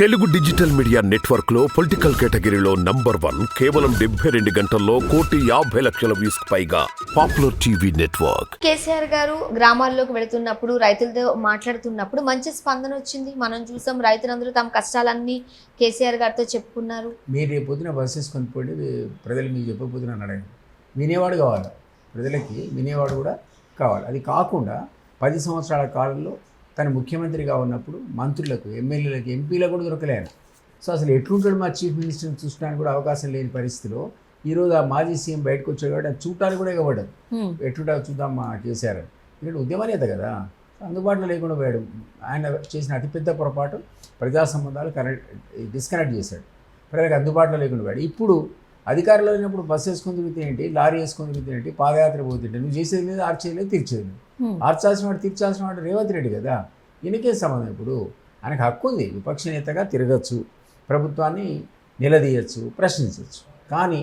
Telugu digital media నెట్వర్క్లో political కేటగిరీలో number one కేవలం డెబ్బై రెండు గంటల్లో కోటి యాభై లక్షల వ్యూస్ పైగా పాపులర్ టీవీ నెట్వర్క్. కేసీఆర్ గారు గ్రామాల్లోకి వెళుతున్నప్పుడు రైతులతో మాట్లాడుతున్నప్పుడు మంచి స్పందన వచ్చింది. మనం చూసాం రైతులందరూ తమ కష్టాలన్నీ కేసీఆర్ గారితో చెప్పుకున్నారు. మీరు రేపు పొద్దున బస్ వేసుకొని పోయి ప్రజలు మీకు చెప్పకపోతున్నా అడగండి. వినేవాడు కావాలి. ప్రజలకి వినేవాడు కూడా కావాలి. అది కాకుండా పది సంవత్సరాల కాలంలో తను ముఖ్యమంత్రిగా ఉన్నప్పుడు మంత్రులకు ఎమ్మెల్యేలకు ఎంపీలకు కూడా దొరకలే ఆయన సో అసలు ఎట్లుంటాడు మా చీఫ్ మినిస్టర్ని చూసడానికి కూడా అవకాశం లేని పరిస్థితిలో ఈరోజు ఆ మాజీ సీఎం బయటకు వచ్చాడు కాబట్టి చూడటానికి కూడా ఇవ్వబడ్డదు హ్మ్. ఎట్లుంటా చూద్దాం మా కేసీఆర్ అని. ఇక్కడ ఉద్యమ నేత కదా అందుబాటులో లేకుండా పోయాడు. ఆయన చేసిన అతిపెద్ద పొరపాటు ప్రజా సంబంధాలు కనెక్ట్ డిస్కనెక్ట్ చేశాడు. ప్రజలకు అందుబాటులో లేకుండా పోయాడు. ఇప్పుడు అధికారంలో లేనప్పుడు బస్సు వేసుకొని తిరిగితే ఏంటి? లారీ వేసుకొని తిరిగితే ఏంటి? పాదయాత్ర పోతుంటే నువ్వు చేసేది లేదు ఆర్చేది తీర్చేది. ఆర్చాల్సిన వాడు తీర్చాల్సిన వాడు రేవంత్ రెడ్డి కదా? ఈయనకే సంబంధం ఇప్పుడు? ఆయనకు హక్కు ఉంది. విపక్ష నేతగా తిరగచ్చు ప్రభుత్వాన్ని నిలదీయచ్చు ప్రశ్నించవచ్చు కానీ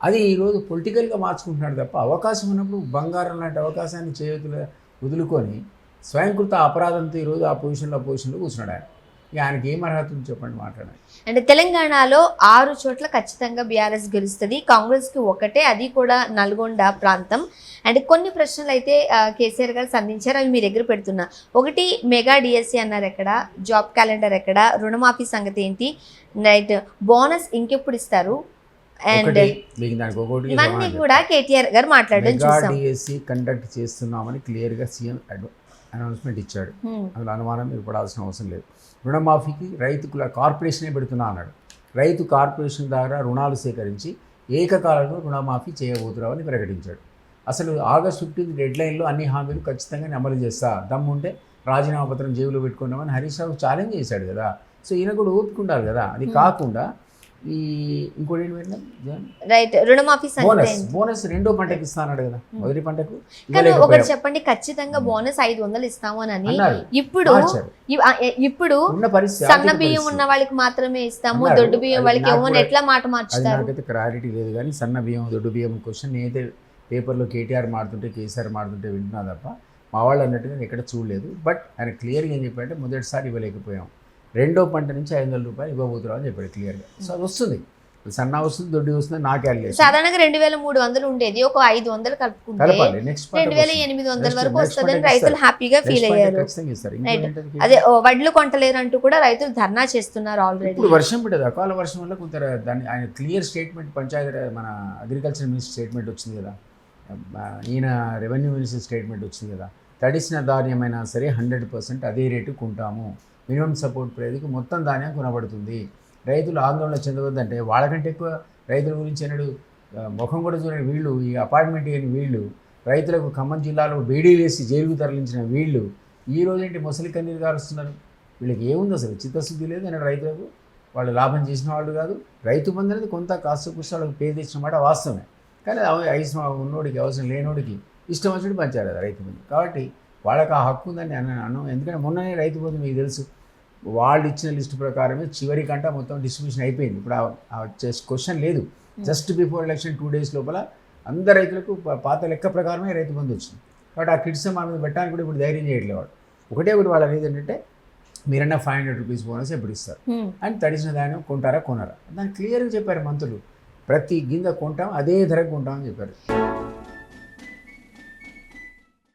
అది ఈరోజు పొలిటికల్గా మార్చుకుంటున్నాడు తప్ప అవకాశం ఉన్నప్పుడు బంగారం లాంటి అవకాశాన్ని చేతులు వదులుకొని స్వయంకృత అపరాధంతో ఈరోజు ఆ పొజిషన్లో ఆ పొజిషన్లో కూర్చున్నాడు ఆయన. ఇక ఆయనకి ఏం అర్హత ఉంది చెప్పండి మాట్లాడండి. అంటే తెలంగాణలో ఆరు చోట్ల ఖచ్చితంగా బీఆర్ఎస్ గెలుస్తుంది. కాంగ్రెస్కి ఒకటే అది కూడా నల్గొండ ప్రాంతం. అండ్ కొన్ని ప్రశ్నలు అయితే కేసీఆర్ గారు సంధించారు. అవి మీ దగ్గర పెడుతున్నా. ఒకటి మెగా డిఎస్సి అన్నారు ఎక్కడ? జాబ్ క్యాలెండర్ ఎక్కడ? రుణమాఫీ సంగతి ఏంటి? రైట్ బోనస్ ఇంకెప్పుడు ఇస్తారు? అండ్ ఇవన్నీ కూడా కేటీఆర్ గారు మాట్లాడడం చూసాం. డిఎస్సి కండక్ట్ చేస్తున్నామని క్లియర్గా సీఎం అనౌన్స్మెంట్ ఇచ్చాడు. హ్మ్. అందులో అనుమానం మీరు పడాల్సిన అవసరం లేదు. రుణమాఫీకి రైతుకుల కార్పొరేషనే పెడుతున్నా అన్నాడు. రైతు కార్పొరేషన్ ద్వారా రుణాలు సేకరించి ఏకకాలంలో రుణమాఫీ చేయబోతున్నామని ప్రకటించాడు. అసలు ఆగస్ట్ ఫిఫ్టీన్త్ డెడ్ లైన్లో అన్ని హామీలు ఖచ్చితంగా అమలు చేస్తా దమ్ముంటే రాజీనామా పత్రం జేబులో పెట్టుకున్నామని హరీష్ రావు ఛాలెంజ్ చేశాడు కదా. సో ఈయన కూడా ఓపుకుంటారు కదా. అది కాకుండా ఈ ఇంకోటి? రైట్ రుణమాఫీ బోనస్? బోనస్ రెండో పంటకి ఇస్తా అన్నాడు కదా మొదటి పంటకు కానీ ఒకటి చెప్పండి ఖచ్చితంగా బోనస్ ఐదు వందలు ఇస్తాము అని ఇప్పుడు ఇప్పుడు సన్న బియ్యం. ఉన్న వాళ్ళకి మాత్రమే ఇస్తాము. దొడ్డు బియ్యం వాళ్ళకి ఏమో ఎట్లా మాట మార్చుతారు? నాకైతే క్లారిటీ లేదు కానీ సన్న బియ్యం దొడ్డు బియ్యం క్వశ్చన్ నేనైతే పేపర్లో కేటీఆర్ మాడుతుంటే కేసీఆర్ మాడుతుంటే వింటున్నా తప్ప మా వాళ్ళు అన్నట్టుగా నేను ఎక్కడ చూడలేదు. బట్ ఆయన క్లియర్గా ఏం చెప్పాడంటే మొదటిసారి ఇవ్వలేకపోయాం. రెండో పంట నుంచి ఐదు వందల రూపాయలు ఇవ్వబోతున్నాం అని చెప్పాడు క్లియర్గా. సో అది వస్తుంది. సన్న వస్తుంది దొడ్డి వస్తుంది నాకు క్యాలిక్యులేషన్ సాధారణంగా రెండు వేల మూడు వందలు ఉండేది ఒక ఐదు వందలు కలుపుకుంటే నెక్స్ట్ రెండు వేల ఎనిమిది వందల వరకు వస్తుందని రైతులు. హ్యాపీగా ఫీల్ అయ్యారు. అదే వడ్లు కొంటలేరు అంటూ కూడా రైతులు ధర్నా చేస్తున్నారు ఆల్రెడీ ఇప్పుడు వర్షం పడేది అకాల వర్షం వల్ల కొంత దాన్ని ఆయన క్లియర్ స్టేట్మెంట్ పంచాయతీ మన అగ్రికల్చర్ మినిస్టర్ స్టేట్మెంట్ వచ్చింది కదా. ఈయన రెవెన్యూ మినిస్టర్ స్టేట్మెంట్ వచ్చింది కదా. తడిసిన ధాన్యమైనా సరే హండ్రెడ్ పర్సెంట్ అదే రేటు కొంటాము. మినిమం సపోర్ట్ ప్రైజ్కి మొత్తం ధాన్యం కొనబడుతుంది. రైతులు ఆందోళన చెందవద్దంటే వాళ్ళకంటే ఎక్కువ రైతుల గురించి అన్నాడు ముఖం కూడా చూడని వీళ్ళు ఈ అపార్ట్మెంట్ లేని వీళ్ళు రైతులకు ఖమ్మం జిల్లాలో బేడీలు వేసి జైలుకు తరలించిన వీళ్ళు ఈ రోజేంటి ముసలి కన్నీరు కారుస్తున్నారు? వీళ్ళకి ఏముంది అసలు? చిత్తశుద్ధి లేదు అని రైతులకు. వాళ్ళు లాభం చేసిన వాళ్ళు కాదు. రైతు బంధు అనేది కొంత కాస్త కుస్త వాళ్ళకి తెచ్చిన మాట వాస్తవమే. కానీ అవి అవసరం ఉన్నోడికి అవసరం లేనోడికి ఇష్టం వచ్చినట్టు పంచారు రైతు బంధు. కాబట్టి వాళ్ళకి ఆ హక్కు ఉందని అన్నాను ఎందుకంటే మొన్ననే రైతు బంధు మీకు తెలుసు వాళ్ళు ఇచ్చిన లిస్ట్ ప్రకారమే చివరి కంట మొత్తం డిస్ట్రిబ్యూషన్ అయిపోయింది. ఇప్పుడు క్వశ్చన్ లేదు. Just before election two days లోపల అందరు రైతులకు పాత లెక్క ప్రకారమే రైతు బంధు వచ్చింది. కాబట్టి ఆ కిట్స్ మా మీద పెట్టడానికి కూడా ఇప్పుడు ధైర్యం చేయట్లేదు వాడు ఒకటే ఒకటి వాళ్ళ అనేది ఏంటంటే మీరన్నా ఫైవ్ హండ్రెడ్ రూపీస్ బోనస్ ఎప్పుడు ఇస్తారు? హ్మ్. అని తడిసిన ధాన్యం కొంటారా కొనరా? దాన్ని క్లియర్గా చెప్పారు మంత్రులు. ప్రతి గింజ కొంటాం అదే ధరకు కొంటామని చెప్పారు.